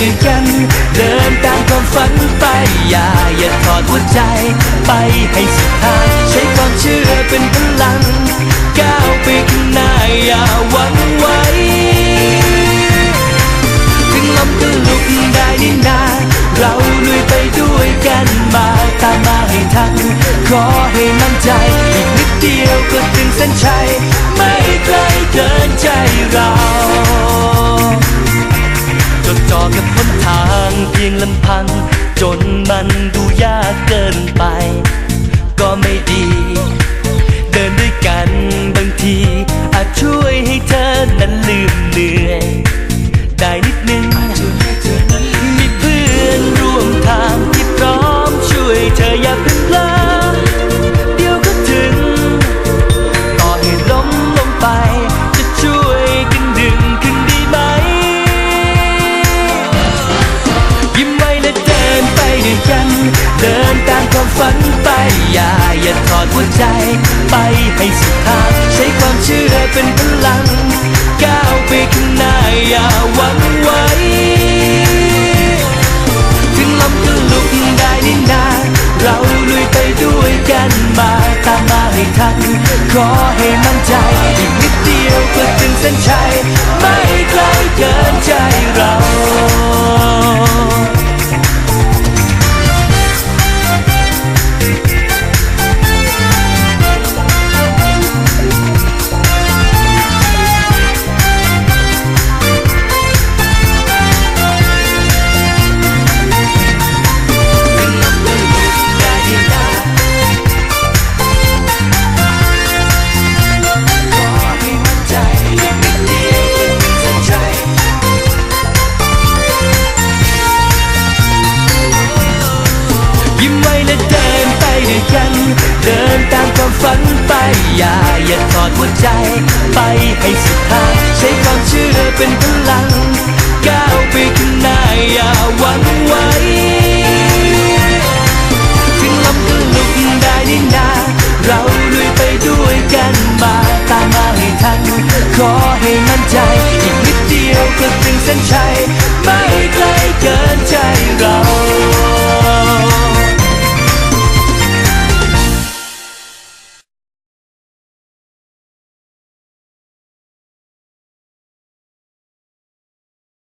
ด้วยกัน เดินตามความฝันไป อย่าอย่าถอดหัวใจ ไปให้สุดทางใช้ความเชื่อเป็นพลัง ก้าวไปข้างหน้าอย่าหวังไว้ถึงลมก็ลุกได้นี่นาเราลุยไปด้วยกันมาตามมาให้ทันขอให้มั่นใจ อีกนิดเดียวก็ถึงเส้นชัย ไม่ไกลเกิน น ฝันไปอย่าอย่าถอดหัวใจ ไปให้สุดทางใช้ความเชื่อเป็นพลัง ก้าวไปข้างหน้าอย่าหวั่นไหวถึงลมก็ลุกได้นี่นาเราลุยไปด้วยกันมาตามมาให้ทันขอให้มั่นใจ อีกนิดเดียวก็ถึงเส้นชัยไม่ไกลเกิน ฝันไป อย่าอย่าถอดหัวใจ ไปให้สุดทางใช้ความเชื่อเป็นพลัง ก้าวไปข้างหน้าอย่าหวั่นไหวถึงลมก็ลุกได้นี่นาเราลุยไปด้วยกันมาตามมาให้ทัน ขอให้มั่นใจ อีกนิดเดียวก็ถึงเส้นชัย